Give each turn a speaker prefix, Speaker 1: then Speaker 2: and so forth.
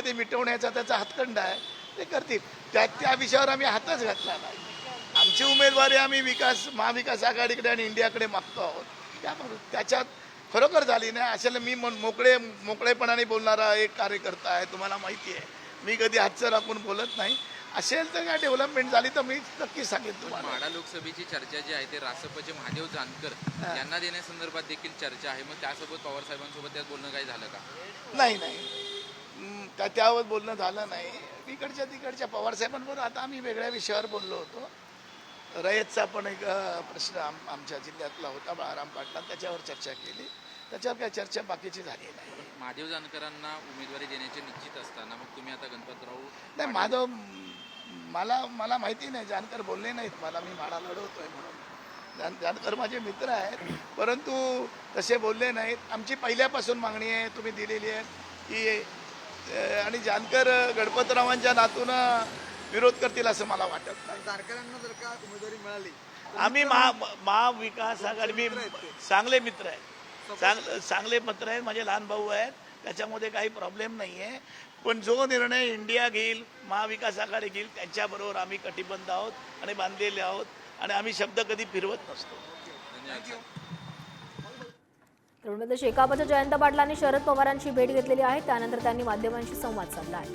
Speaker 1: ते मिटवण्याचा त्याचा हातखंड आहे ते करतील. त्या त्या विषयावर आम्ही हातच घातला नाही. आमची उमेदवारी आम्ही विकास महाविकास आघाडीकडे आणि इंडियाकडे मागतो आहोत. त्यामुळे त्याच्यात खरोखर झाली नाही. अशाला मी मन मोकळे मोकळेपणाने बोलणारा एक कार्यकर्ता आहे तुम्हाला माहिती आहे. मी कधी हातचं राखून बोलत नाही. असेल तर काय डेव्हलपमेंट झाली तर मी नक्कीच सांगेन तुम्हाला.
Speaker 2: माडा लोकसभेची चर्चा जी आहे ते रासपचे महादेव जानकर यांना देण्यासंदर्भात देखील चर्चा आहे. मग त्यासोबत पवार साहेबांसोबत त्यात बोलणं काही झालं का?
Speaker 1: नाही नाही. त्या त्यावर बोलणं झालं नाही. इकडच्या तिकडच्या पवारसाहेबांबरोबर आता आम्ही वेगळ्या विषयावर बोललो होतो. रयतचा पण एक प्रश्न आम आमच्या जिल्ह्यातला होता बाळाराम पाटला त्याच्यावर चर्चा केली. त्याच्यावर काही चर्चा बाकीची झाली नाही.
Speaker 2: महादेव जानकरांना उमेदवारी देण्याचे निश्चित असताना मग तुम्ही आता गणपतराव
Speaker 1: नाही माधव मला मला माहिती नाही जानकर बोलले नाहीत. मला मी माडा लढवतोय म्हणून. जान जानकर माझे मित्र आहेत. परंतु तसे बोलले नाहीत. आमची पहिल्यापासून मागणी आहे तुम्ही दिलेली आहे की आणि जानकर गणपतरावांच्या नातून विरोध करतील असं मला वाटत नाही.
Speaker 3: जानकरांना जर का उमेदवारी मिळाली
Speaker 1: आम्ही महा महाविकास आघाडी मी चांगले मित्र आहेत. चांगले चांगले मित्र आहेत माझे लहान भाऊ आहेत. त्याच्यामध्ये काही प्रॉब्लेम नाही आहे पण जो निर्णय इंडिया घेईल महाविकास आघाडी घेईल त्यांच्याबरोबर आम्ही कटिबद्ध आहोत आणि बांधलेले आहोत. आणि आम्ही शब्द कधी फिरवत नसतो.
Speaker 2: धन्यवाद
Speaker 4: तरुणमध्ये शेकापच्या जयंत पाटलांनी शरद पवारांची भेट घेतलेली आहे. त्यानंतर त्यांनी माध्यमांशी संवाद साधला आहे.